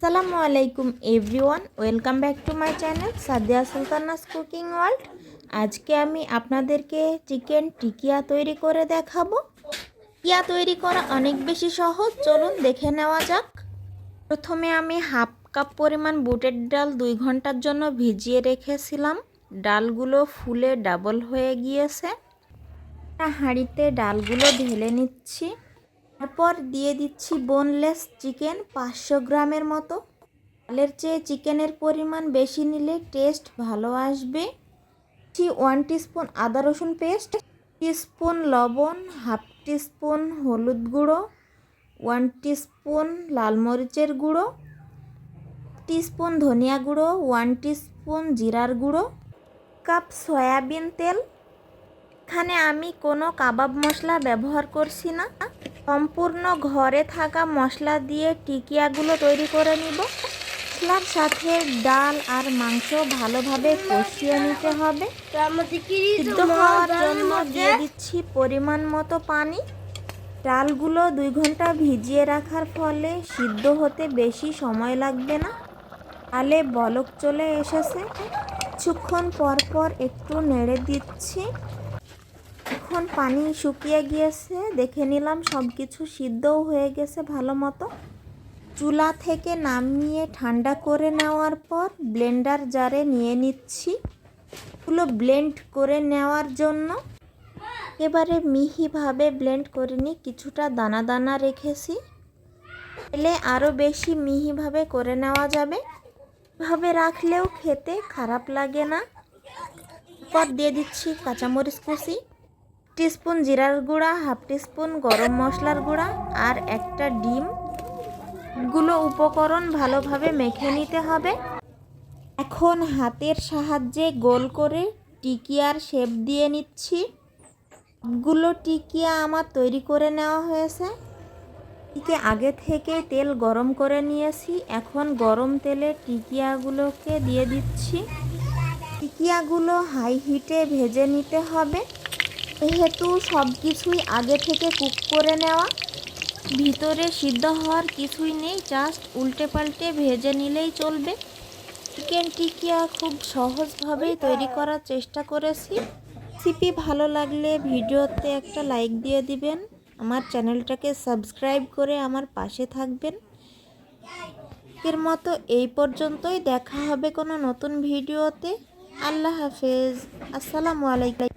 আসসালামু আলাইকুম everyone, welcome back to my channel Sadia Sultana's cooking world. আজকে আমি আপনাদেরকে চিকেন টিকিয়া তৈরি করে দেখাবো। টিকিয়া তৈরি করা অনেক বেশি সহজ, চলুন দেখে নেওয়া যাক। প্রথমে আমি হাফ কাপ পরিমাণ বুটের ডাল দুই ঘণ্টার জন্য ভিজিয়ে রেখেছিলাম। ডালগুলো ফুলে ডাবল হয়ে গিয়েছে। হাঁড়িতে ডালগুলো ঢেলে নিচ্ছি। তারপর দিয়ে দিচ্ছি বোনলেস চিকেন পাঁচশো গ্রামের মতো। ডালের চেয়ে চিকেনের পরিমাণ বেশি নিলে টেস্ট ভালো আসবে। ওয়ান টিস্পুন আদা রসুন পেস্ট টিস্পুন লবণ হাফ টিস্পুন হলুদ গুঁড়ো ওয়ান টিস্পুন লাল মরিচের গুঁড়ো টিস্পুন ধনিয়া গুঁড়ো ওয়ান টিস্পুন জিরার গুঁড়ো কাপ সয়াবিন তেল। এখানে আমি কোনো কাবাব মশলা ব্যবহার করছি না। সম্পূর্ণ ঘরে থাকা মশলা দিয়ে টিকিয়াগুলো তৈরি করে নিব। মশলার সাথে ডাল আর মাংস ভালোভাবে কষিয়ে নিতে হবে। সিদ্ধ হওয়ার জন্য দিয়ে দিচ্ছি পরিমাণ মতো পানি। ডালগুলো দুই ঘণ্টা ভিজিয়ে রাখার ফলে সিদ্ধ হতে বেশি সময় লাগবে না। আলে বলক চলে এসেছে। কিছুক্ষণ পর পর একটু নেড়ে দিচ্ছি। এখন পানি শুকিয়ে গিয়েছে, দেখে নিলাম সব কিছু সিদ্ধও হয়ে গেছে ভালো মতো। চুলা থেকে নামিয়ে ঠান্ডা করে নেওয়ার পর ব্লেন্ডার জারে নিয়ে নিচ্ছি। এগুলো ব্লেন্ড করে নেওয়ার জন্য। এবারে মিহিভাবে ব্লেন্ড করে নিই, কিছুটা দানা দানা রেখেছি। এলে আরও বেশি মিহিভাবে করে নেওয়া যাবে। ভাবে রাখলেও খেতে খারাপ লাগে না। পর দিয়ে দিচ্ছি কাঁচামরিচ কুচি। টিস্পুন জিরার গুঁড়া, হাফ টিস্পুন গরম মশলার গুঁড়া আর একটা ডিম। গুলো উপকরণ ভালোভাবে মেখে নিতে হবে। এখন হাতের সাহায্যে গোল করে টিকিয়ার শেপ দিয়ে নিচ্ছি। গুলো টিকিয়া আমার তৈরি করে নেওয়া হয়েছে। টিকে আগে থেকে তেল গরম করে নিয়েছি। এখন গরম তেলে টিকিয়াগুলোকে দিয়ে দিচ্ছি। টিকিয়াগুলো হাই হিটে ভেজে নিতে হবে। যেহেতু সব কিছুই আগে থেকে কুক করে নেওয়া, ভিতরে সিদ্ধ হওয়ার কিছুই নেই জাস্ট উল্টে পাল্টে ভেজে নিলেই চলবে। চিকেন টিকিয়া খুব সহজভাবেই তৈরি করার চেষ্টা করেছি। রেসিপি ভালো লাগলে ভিডিওতে একটা লাইক দিয়ে দিবেন। আমার চ্যানেলটাকে সাবস্ক্রাইব করে আমার পাশে থাকবেন। এর মতো এই পর্যন্তই, দেখা হবে কোনো নতুন ভিডিওতে। আল্লাহ হাফেজ। আসসালামু আলাইকুম।